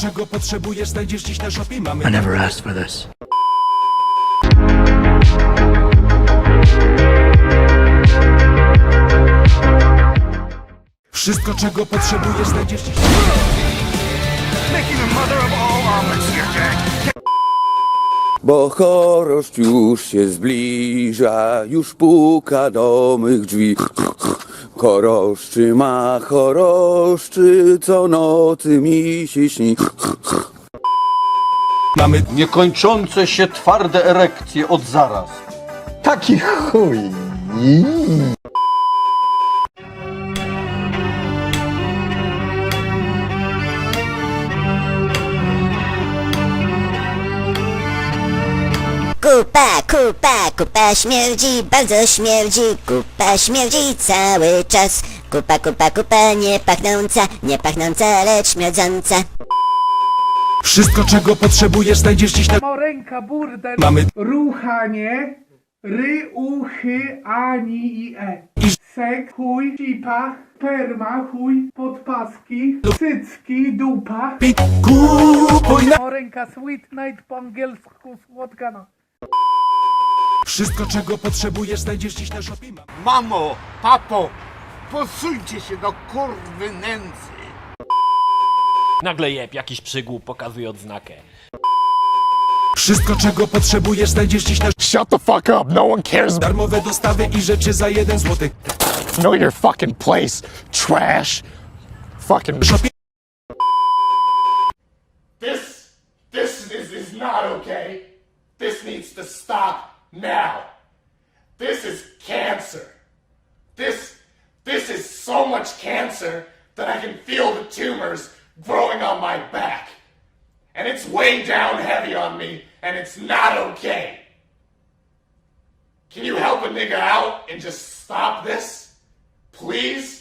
czego potrzebujesz, znajdziesz dziś na shopie. Mamy I never asked for this. wszystko, czego potrzebujesz, znajdziesz dziś Bo chorość już się zbliża, już puka do mych drzwi. Choroszczy ma choroszczy, co nocy mi się śni. Mamy Niekończące się twarde erekcje od zaraz. Taki chuj. Kupa, kupa, kupa śmierdzi, bardzo śmierdzi, kupa śmierdzi cały czas. Kupa, kupa, kupa, nie pachnąca, nie pachnąca, lecz śmierdząca. wszystko, czego potrzebujesz, znajdziesz dziś na Ręka, burdel, Mamy ruchanie, ry, uchy, ani i e. I- Sek, chuj, cipa, sperma, chuj, podpaski, cycki, dupa. pi... Kupuj na... O, ręka, sweet night po angielsku, słodka no. Wszystko, czego potrzebujesz, znajdziesz dziś na shopie. Mamy Mamo, papo, posuńcie się do kurwy nędzy. Nagle jeb, jakiś przygłup pokazuje odznakę. wszystko, czego potrzebujesz, znajdziesz dziś na Shut the fuck up. No one cares. darmowe dostawy i rzeczy za jeden złoty. Know your fucking place. Trash. Fucking. Shopie This, this is, is not okay. This needs to stop now. This is cancer. This, this is so much cancer that I can feel the tumors growing on my back. And it's way down heavy on me, and it's not okay. Can you help a nigga out and just stop this? Please?